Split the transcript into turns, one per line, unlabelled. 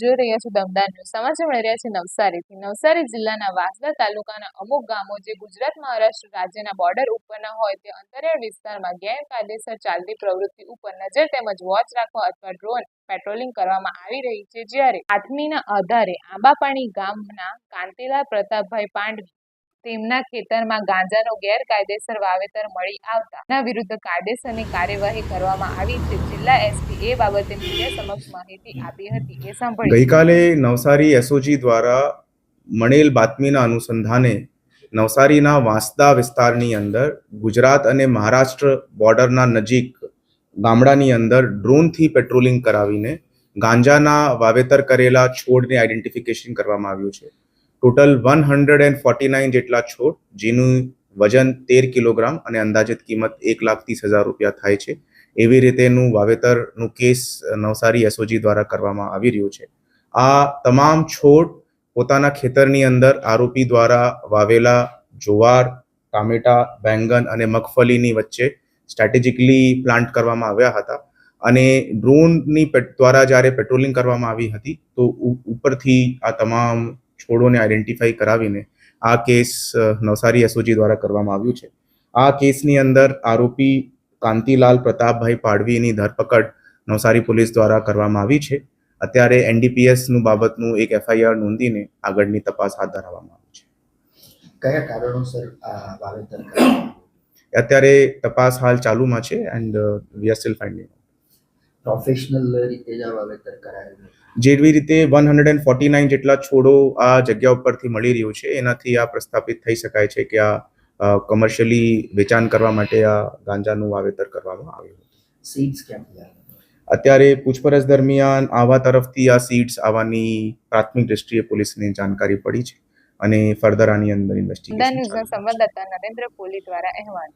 જોઈ રહ્યા છો દમદાર ન્યૂઝ સમાચાર મળી રહ્યા છે નવસારીથી. નવસારી જિલ્લાના વાંસદા તાલુકાના અમુક ગામો જે ગુજરાત, મહારાષ્ટ્ર રાજ્યના બોર્ડર ઉપરના હોય તે અંતરિયાળ વિસ્તારમાં ગેરકાયદેસર ચાલતી પ્રવૃત્તિ ઉપર નજર તેમજ વોચ રાખવા અથવા ડ્રોન પેટ્રોલિંગ કરવામાં આવી રહી છે. જ્યારે આઠમીના આધારે આંબાપાણી ગામના કાંતિલાલ પ્રતાપભાઈ પાંડવી તેમના ખેતરમાં ગાંજાનો ગેરકાયદેસર વાવેતર મળી આવતા ના વિરુદ્ધ કાયદેસરની કાર્યવાહી કરવામાં આવી છે. જિલ્લા એસપી એ બાબતે મીડિયા સમક્ષ માહિતી આપી હતી. એ સાંભળી
ગઈકાલે નવસારી એસઓજી દ્વારા મળેલ બાતમીના અનુસંધાને નવસારીના વાંસદા વિસ્તારની અંદર ગુજરાત અને મહારાષ્ટ્ર બોર્ડરના નજીક ગામડાની અંદર ડ્રોનથી પેટ્રોલિંગ કરાવીને ગાંજાના વાવેતર કરેલા છોડને આઈડેન્ટિફિકેશન કરવામાં આવ્યું છે. Total one hundred and forty nine જેટલા છોડ, જેનું વજન તેર કિલોગ્રામ અને અંદાજિત કિંમત એક લાખ ત્રીસ હજાર રૂપિયા થાય છે. એવી રીતેનું વાવેતરનું કેસ નવસારી એસઓજી દ્વારા કરવામાં આવી રહ્યું છે. આ તમામ છોડ પોતાના ખેતરની અંદર આરોપી દ્વારા વાવેલા જુવાર, ટામેટા, બેંગન અને મગફળીની વચ્ચે સ્ટ્રેટેજિકલી પ્લાન્ટ કરવામાં આવ્યા હતા અને ડ્રોનની દ્વારા જ્યારે પેટ્રોલિંગ કરવામાં આવી હતી, તો ઉપરથી આ તમામ છોડોને આઈડેન્ટિફાઈ કરાવીને આ કેસ નવસારી એસઓજી દ્વારા કરવામાં આવ્યું છે. આ કેસની અંદર આરોપી કાંતિલાલ પ્રતાપભાઈ પાડવીની ધરપકડ નવસારી પોલીસ દ્વારા કરવામાં આવી છે. અત્યારે એનડીપીએસનું બાબતનું એક એફઆઈઆર નોંધીને આગળની તપાસ હાથ ધરવામાં આવી છે.
કયા કારણોસર આ વાવેતર
અત્યારે તપાસ હાલ ચાલુમાં છે and we are still finding
professional રીતે જ આ વાવેતર કરાયેલું
જેવી રીતે one hundred and forty nine જેટલા છોડો આ જગ્યા ઉપરથી મળી રહ્યું છે એનાથી આ પ્રસ્થાપિત થઈ શકાય છે કે આ કમર્શિયલી વેચાણ કરવા માટે આ ગાંજાનું વાવેતર કરવામાં આવ્યું
સીડ્સ ક્યાંથી
અત્યારે પૂછપરછ દરમિયાન આવા તરફથી આ સીડ્સ આવવાની પ્રાથમિક દ્રષ્ટિએ પોલીસને જાણકારી પડી છે અને ફર્ધર આની અંદર ઇન્વેસ્ટિગેશન
સંવાદદાતા નરેન્દ્ર કોલી દ્વારા અહેવાલ.